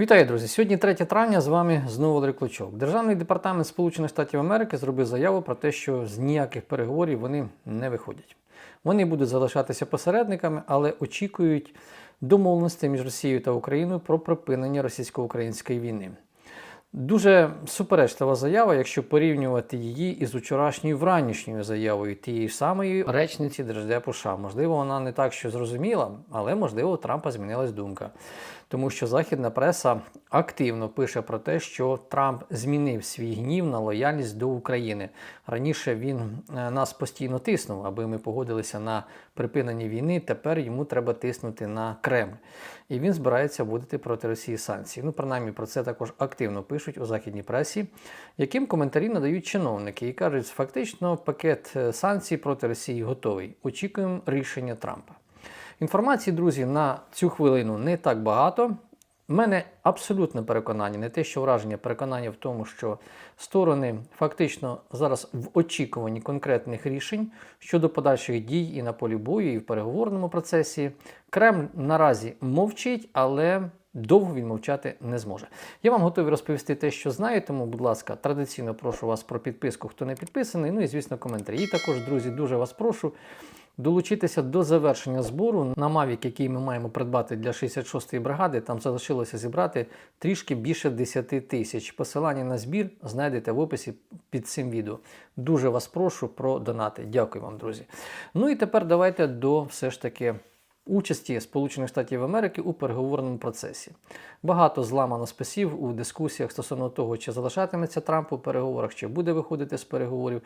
Вітаю, друзі! Сьогодні 3 травня з вами знову Валерій Клочок. Державний департамент Сполучених Штатів Америки зробив заяву про те, що з ніяких переговорів вони не виходять. Вони будуть залишатися посередниками, але очікують домовленості між Росією та Україною про припинення російсько-української війни. Дуже суперечлива заява, якщо порівнювати її із вчорашньою вранішньою заявою тієї самої речниці Держдепу США. Можливо, вона не так що зрозуміла, але можливо у Трампа змінилась думка. Тому що західна преса активно пише про те, що Трамп змінив свій гнів на лояльність до України. Раніше він е, нас постійно тиснув, аби ми погодилися на припинення війни. Тепер йому треба тиснути на Кремль. І він збирається вводити проти Росії санкції. Ну, принаймні, про це також активно пишуть у західній пресі, яким коментарі надають чиновники і кажуть, фактично пакет е, санкцій проти Росії готовий. Очікуємо рішення Трампа. Інформації, друзі, на цю хвилину не так багато. У мене абсолютне переконання, не те, що враження, переконання в тому, що сторони фактично зараз в очікуванні конкретних рішень щодо подальших дій і на полі бою, і в переговорному процесі. Кремль наразі мовчить, але довго він мовчати не зможе. Я вам готовий розповісти те, що знаю, тому, будь ласка, традиційно прошу вас про підписку, хто не підписаний. Ну і, звісно, коментарі. І також, друзі, дуже вас прошу долучитися до завершення збору на Mavic, який ми маємо придбати для 66-ї бригади. Там залишилося зібрати трішки більше 10 тисяч. Посилання на збір знайдете в описі під цим відео. Дуже вас прошу про донати. Дякую вам, друзі. Ну і тепер давайте до все ж таки. Участі Сполучених Штатів Америки у переговорному процесі багато зламано списів у дискусіях стосовно того, чи залишатиметься Трамп у переговорах, чи буде виходити з переговорів.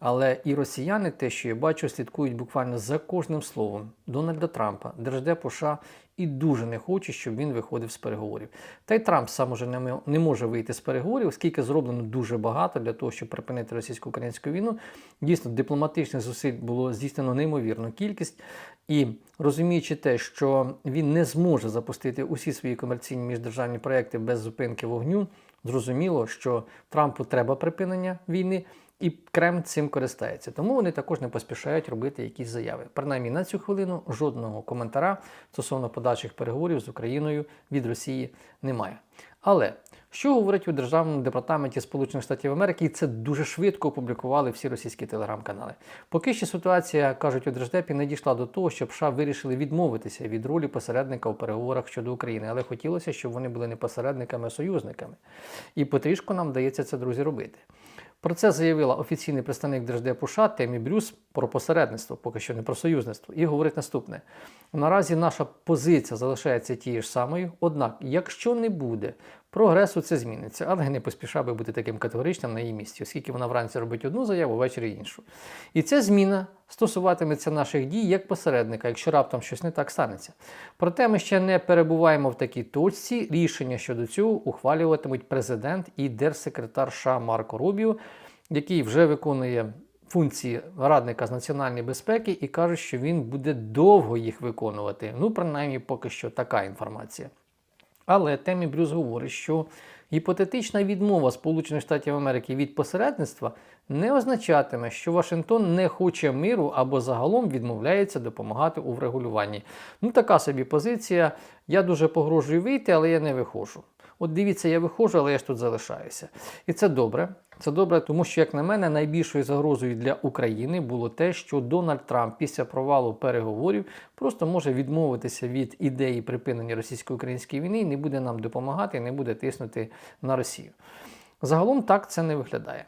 Але і росіяни, те, що я бачу, слідкують буквально за кожним словом Дональда Трампа, Держдепу США і дуже не хоче, щоб він виходив з переговорів. Та й Трамп сам уже не може вийти з переговорів, оскільки зроблено дуже багато для того, щоб припинити російсько-українську війну. Дійсно, дипломатичних зусиль було здійснено неймовірну кількість. І розуміючи те, що він не зможе запустити усі свої комерційні міждержавні проекти без зупинки вогню, зрозуміло, що Трампу треба припинення війни. І Кремль цим користається. Тому вони також не поспішають робити якісь заяви. Принаймні на цю хвилину жодного коментара стосовно подальших переговорів з Україною від Росії немає. Але що говорить у Державному департаменті Сполучених Штатів Америки, і це дуже швидко опублікували всі російські телеграм-канали. Поки що ситуація, кажуть у Держдепі, не дійшла до того, щоб США вирішили відмовитися від ролі посередника у переговорах щодо України, але хотілося, щоб вони були не посередниками, а союзниками. І потрішку нам вдається це, друзі, робити. Про це заявила офіційний представник Держдепу США Темі Брюс про посередництво, поки що не про союзництво, і говорить наступне: наразі наша позиція залишається тією ж самою, однак, якщо не буде прогресу, це зміниться. Але не поспішав би бути таким категоричним на її місці, оскільки вона вранці робить одну заяву, ввечері іншу. І ця зміна стосуватиметься наших дій як посередника, якщо раптом щось не так станеться. Проте ми ще не перебуваємо в такій точці. Рішення щодо цього ухвалюватимуть президент і держсекретар США Марко Рубіо, який вже виконує. Функції радника з національної безпеки і кажуть, що він буде довго їх виконувати. Ну, принаймні, поки що така інформація. Але Темі Брюс говорить, що гіпотетична відмова Сполучених Штатів Америки від посередництва не означатиме, що Вашингтон не хоче миру або загалом відмовляється допомагати у врегулюванні. Ну, така собі позиція. Я дуже погрожую вийти, але я не виходжу. От дивіться, я виходжу, але я ж тут залишаюся. І це добре. Це добре, тому що, як на мене, найбільшою загрозою для України було те, що Дональд Трамп після провалу переговорів просто може відмовитися від ідеї припинення російсько-української війни і не буде нам допомагати, і не буде тиснути на Росію. Загалом так це не виглядає.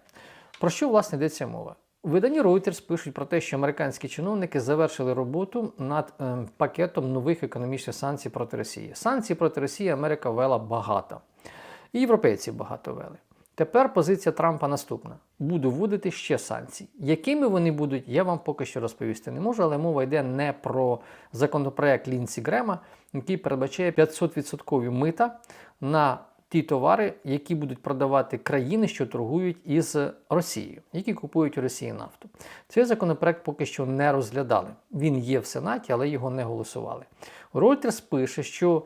Про що власне йдеться мова? У виданні Reuters пишуть про те, що американські чиновники завершили роботу над е, пакетом нових економічних санкцій проти Росії. Санкцій проти Росії Америка вела багато. І європейці багато вели. Тепер позиція Трампа наступна: буду вводити ще санкції. Якими вони будуть, я вам поки що розповісти не можу, але мова йде не про законопроект Лінсі Грема, який передбачає 500% мита на ті товари, які будуть продавати країни, що торгують із Росією, які купують у Росії нафту. Цей законопроект поки що не розглядали. Він є в Сенаті, але його не голосували. Reuters пише, що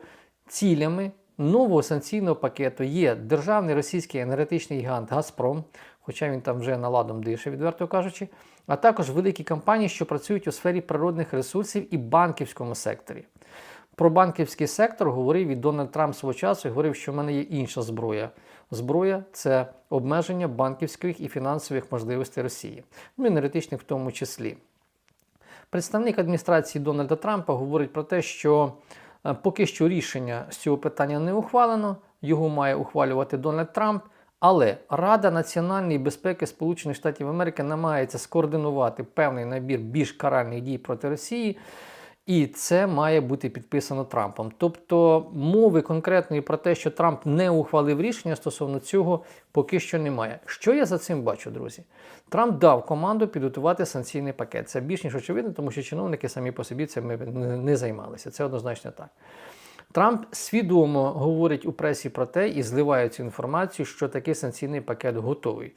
цілями нового санкційного пакету є державний російський енергетичний гігант Газпром, хоча він там вже наладом дише, відверто кажучи, а також великі компанії, що працюють у сфері природних ресурсів і банківському секторі. Про банківський сектор говорив і Дональд Трамп свого часу і говорив, що в мене є інша зброя. Зброя це обмеження банківських і фінансових можливостей Росії, ну енергетичних в тому числі. Представник адміністрації Дональда Трампа говорить про те, що е, поки що рішення з цього питання не ухвалено, його має ухвалювати Дональд Трамп. Але Рада національної безпеки Сполучених Штатів Америки намагається скоординувати певний набір більш каральних дій проти Росії, і це має бути підписано Трампом. Тобто мови конкретної про те, що Трамп не ухвалив рішення стосовно цього, поки що немає. Що я за цим бачу, друзі? Трамп дав команду підготувати санкційний пакет. Це більш ніж очевидно, тому що чиновники самі по собі цим не займалися. Це однозначно так. Трамп свідомо говорить у пресі про те і зливає цю інформацію, що такий санкційний пакет готовий,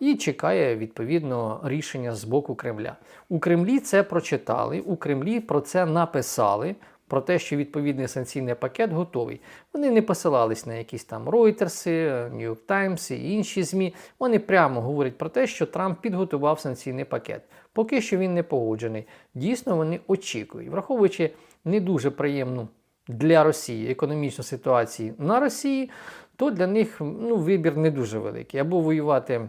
і чекає відповідно рішення з боку Кремля. У Кремлі це прочитали, у Кремлі про це написали. Про те, що відповідний санкційний пакет готовий. Вони не посилались на якісь там Reuters, New York Times і інші ЗМІ. Вони прямо говорять про те, що Трамп підготував санкційний пакет. Поки що він не погоджений. Дійсно, вони очікують, враховуючи не дуже приємну для Росії економічну ситуацію на Росії, то для них ну, вибір не дуже великий. Або воювати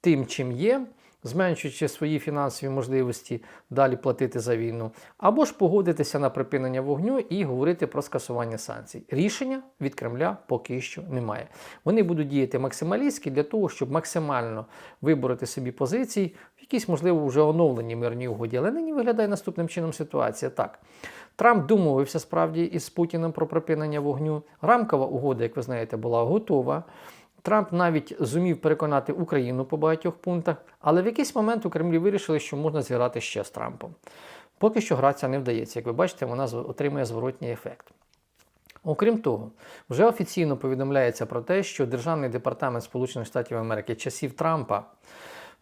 тим, чим є, зменшуючи свої фінансові можливості далі платити за війну, або ж погодитися на припинення вогню і говорити про скасування санкцій. Рішення від Кремля поки що немає. Вони будуть діяти максималістськи для того, щоб максимально вибороти собі позиції, в якісь, можливо, вже оновлені мирні угоді. Але нині виглядає наступним чином ситуація так. Трамп домовився справді із Путіним про припинення вогню. Рамкова угода, як ви знаєте, була готова. Трамп навіть зумів переконати Україну по багатьох пунктах, але в якийсь момент у Кремлі вирішили, що можна зіграти ще з Трампом. Поки що грація не вдається. Як ви бачите, вона отримує зворотній ефект. Окрім того, вже офіційно повідомляється про те, що Державний департамент Сполучених Штатів Америки часів Трампа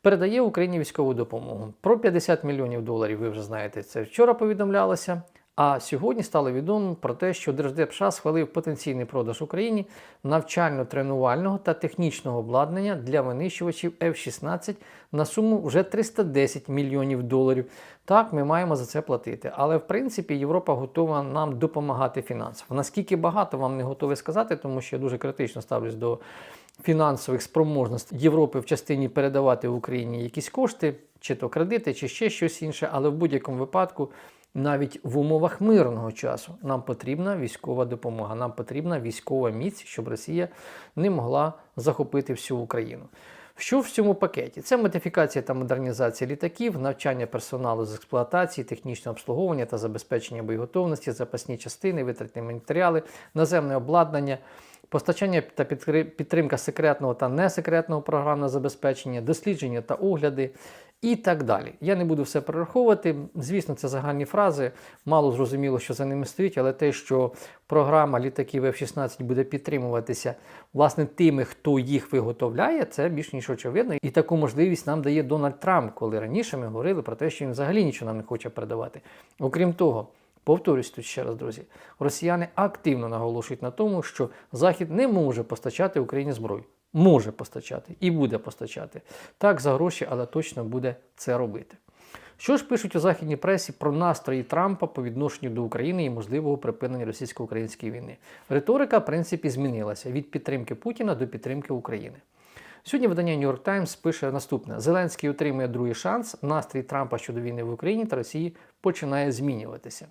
передає Україні військову допомогу. Про 50 мільйонів доларів, ви вже знаєте, це вчора повідомлялося. А сьогодні стало відомо про те, що Держдеп США схвалив потенційний продаж Україні навчально-тренувального та технічного обладнання для винищувачів F-16 на суму вже 310 мільйонів доларів. Так, ми маємо за це платити. Але в принципі Європа готова нам допомагати фінансово. Наскільки багато вам не готові сказати, тому що я дуже критично ставлюсь до фінансових спроможностей Європи в частині передавати Україні якісь кошти, чи то кредити, чи ще щось інше, але в будь-якому випадку навіть в умовах мирного часу нам потрібна військова допомога, нам потрібна військова міць, щоб Росія не могла захопити всю Україну. Що в цьому пакеті? Це модифікація та модернізація літаків, навчання персоналу з експлуатації, технічне обслуговування та забезпечення боєготовності, запасні частини, витратні матеріали, наземне обладнання. Постачання та підтримка секретного та несекретного програмного забезпечення, дослідження та огляди, і так далі. Я не буду все перераховувати. Звісно, це загальні фрази. Мало зрозуміло, що за ними стоїть, але те, що програма літаків F-16 буде підтримуватися власне тими, хто їх виготовляє, це більш ніж очевидно. І таку можливість нам дає Дональд Трамп, коли раніше ми говорили про те, що він взагалі нічого нам не хоче передавати. Окрім того. Повторюсь тут ще раз, друзі, росіяни активно наголошують на тому, що Захід не може постачати Україні зброю може постачати і буде постачати. Так, за гроші, але точно буде це робити. Що ж пишуть у західній пресі про настрої Трампа по відношенню до України і можливого припинення російсько-української війни? Риторика, в принципі, змінилася від підтримки Путіна до підтримки України. Сьогодні видання New York Times пише наступне: Зеленський отримує другий шанс. Настрій Трампа щодо війни в Україні та Росії починає змінюватися.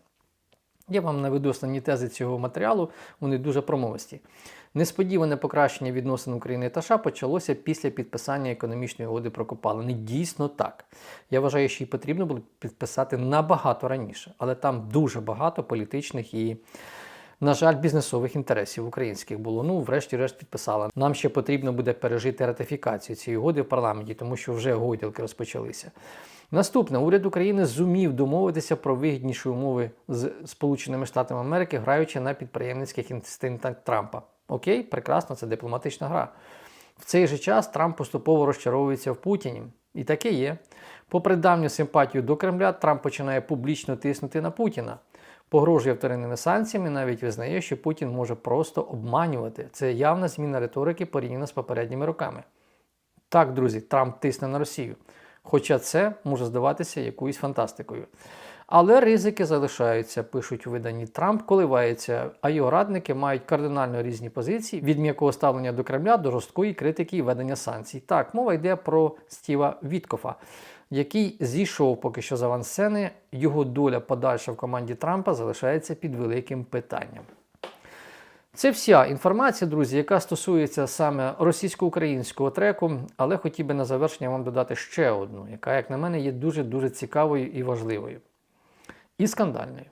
Я вам наведу основні тези цього матеріалу, вони дуже промовисті. Несподіване покращення відносин України та США почалося після підписання економічної угоди про копалини. Дійсно так. Я вважаю, що її потрібно було підписати набагато раніше, але там дуже багато політичних і. На жаль, бізнесових інтересів українських було. Ну, врешті-решт підписала. Нам ще потрібно буде пережити ратифікацію цієї угоди в парламенті, тому що вже гойдалки розпочалися. Наступне уряд України зумів домовитися про вигідніші умови з Сполученими Штатами Америки, граючи на підприємницьких інстинктах Трампа. Окей, прекрасно, це дипломатична гра. В цей же час Трамп поступово розчаровується в Путіні. І таке є. Попри давню симпатію до Кремля, Трамп починає публічно тиснути на Путіна. Погрожує вторинними санкціями, навіть визнає, що Путін може просто обманювати. Це явна зміна риторики порівняно з попередніми роками. Так, друзі, Трамп тисне на Росію. Хоча це може здаватися якоюсь фантастикою. Але ризики залишаються, пишуть у виданні Трамп коливається, а його радники мають кардинально різні позиції від м'якого ставлення до Кремля до жорсткої критики і ведення санкцій. Так, мова йде про Стіва Віткофа, який зійшов поки що з авансцени. Його доля подальша в команді Трампа залишається під великим питанням. Це вся інформація, друзі, яка стосується саме російсько-українського треку, але хотів би на завершення вам додати ще одну, яка, як на мене, є дуже-дуже цікавою і важливою. І скандальною.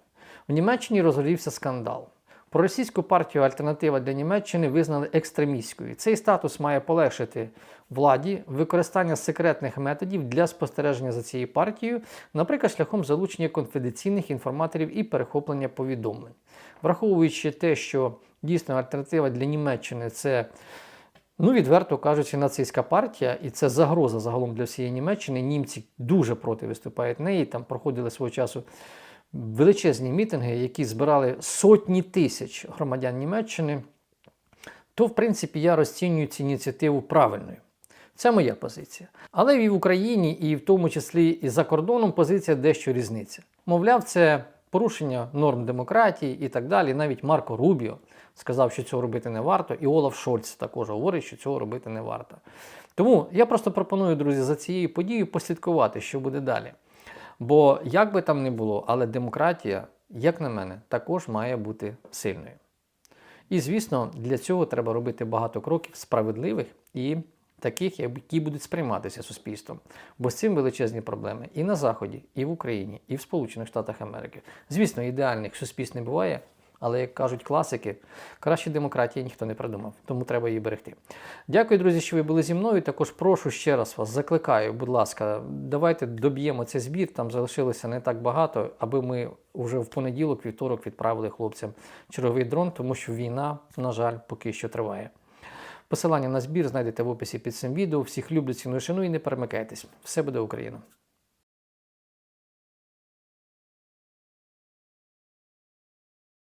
В Німеччині розгорівся скандал. Проросійську партію Альтернатива для Німеччини визнали екстремістською. Цей статус має полегшити владі використання секретних методів для спостереження за цією партією, наприклад, шляхом залучення конфіденційних інформаторів і перехоплення повідомлень. Враховуючи те, що дійсно альтернатива для Німеччини це. Ну, відверто кажучи, нацистська партія, і це загроза загалом для всієї Німеччини. Німці дуже проти виступають неї. Там проходили свого часу величезні мітинги, які збирали сотні тисяч громадян Німеччини. То, в принципі, я розцінюю цю ініціативу правильною. Це моя позиція. Але і в Україні, і в тому числі і за кордоном позиція дещо різниця. Мовляв, це порушення норм демократії і так далі. Навіть Марко Рубіо сказав, що цього робити не варто, і Олаф Шольц також говорить, що цього робити не варто. Тому я просто пропоную, друзі, за цією подією послідкувати, що буде далі. Бо як би там не було, але демократія, як на мене, також має бути сильною. І, звісно, для цього треба робити багато кроків справедливих і таких, які будуть сприйматися суспільством. Бо з цим величезні проблеми і на Заході, і в Україні, і в Сполучених Штатах Америки. Звісно, ідеальних суспільств не буває. Але, як кажуть класики, краще демократії ніхто не придумав, тому треба її берегти. Дякую, друзі, що ви були зі мною. Також прошу ще раз вас, закликаю, будь ласка, давайте доб'ємо цей збір. Там залишилося не так багато, аби ми вже в понеділок, вівторок відправили хлопцям черговий дрон, тому що війна, на жаль, поки що триває. Посилання на збір знайдете в описі під цим відео. Всіх люблю, ціную, шаную і не перемикайтесь. Все буде Україна!